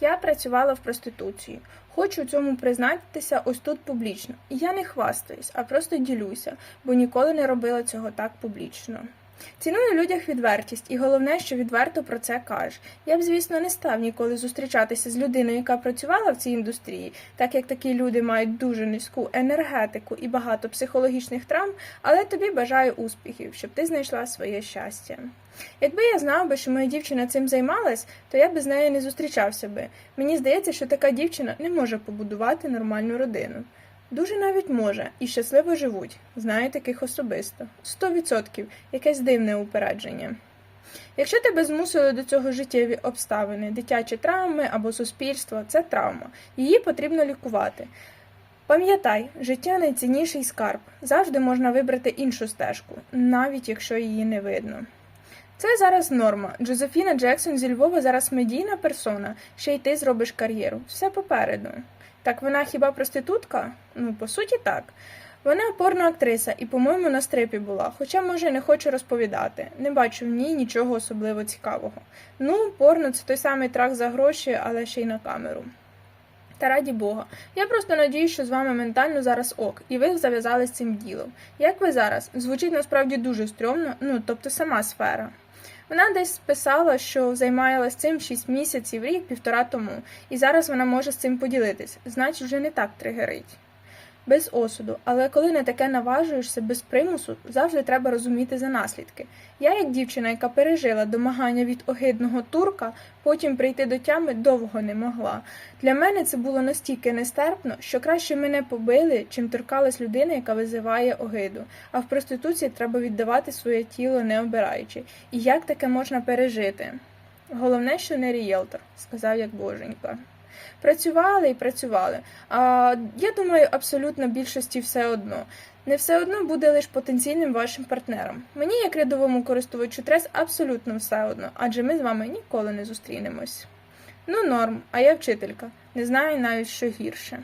Я працювала в проституції. Хочу цьому признатися ось тут публічно. І я не хвастаюсь, а просто ділюся, бо ніколи не робила цього так публічно. Ціную людях відвертість, і головне, що відверто про це кажеш. Я б, звісно, не став ніколи зустрічатися з людиною, яка працювала в цій індустрії, так як такі люди мають дуже низьку енергетику і багато психологічних травм, але тобі бажаю успіхів, щоб ти знайшла своє щастя. Якби я знав би, що моя дівчина цим займалась, то я би з нею не зустрічався би. Мені здається, що така дівчина не може побудувати нормальну родину. Дуже навіть може і щасливо живуть. Знаю таких особисто. Сто відсотків якесь дивне упередження. Якщо тебе змусили до цього життєві обставини, дитячі травми або суспільство це травма. Її потрібно лікувати. Пам'ятай, життя найцінніший скарб. Завжди можна вибрати іншу стежку, навіть якщо її не видно. Це зараз норма. Джозефіна Джексон зі Львова зараз медійна персона, ще й ти зробиш кар'єру. Все попереду. Так вона хіба проститутка? Ну, по суті, так. Вона порна актриса і, по-моєму, на стрипі була, хоча, може, не хочу розповідати. Не бачу в ній нічого особливо цікавого. Ну, порно це той самий трах за гроші, але ще й на камеру. Та раді Бога. Я просто надіюсь, що з вами ментально зараз ок, і ви зав'язали з цим ділом. Як ви зараз? Звучить насправді дуже стрьомно, ну тобто сама сфера. Вона десь писала, що займалась цим 6 місяців, рік, півтора тому, і зараз вона може з цим поділитись, значить, вже не так тригерить. Без осуду, але коли на таке наважуєшся без примусу, завжди треба розуміти за наслідки. Я, як дівчина, яка пережила домагання від огидного турка, потім прийти до тями довго не могла. Для мене це було настільки нестерпно, що краще мене побили, чим торкалась людина, яка визиває огиду. А в проституції треба віддавати своє тіло, не обираючи. І як таке можна пережити? Головне, що не рієлтор, сказав як боженька. Працювали і працювали. А я думаю, абсолютно більшості все одно. Не все одно буде лише потенційним вашим партнером. Мені, як рядовому користувачу трес, абсолютно все одно, адже ми з вами ніколи не зустрінемось. Ну, норм, а я вчителька. Не знаю навіть, що гірше.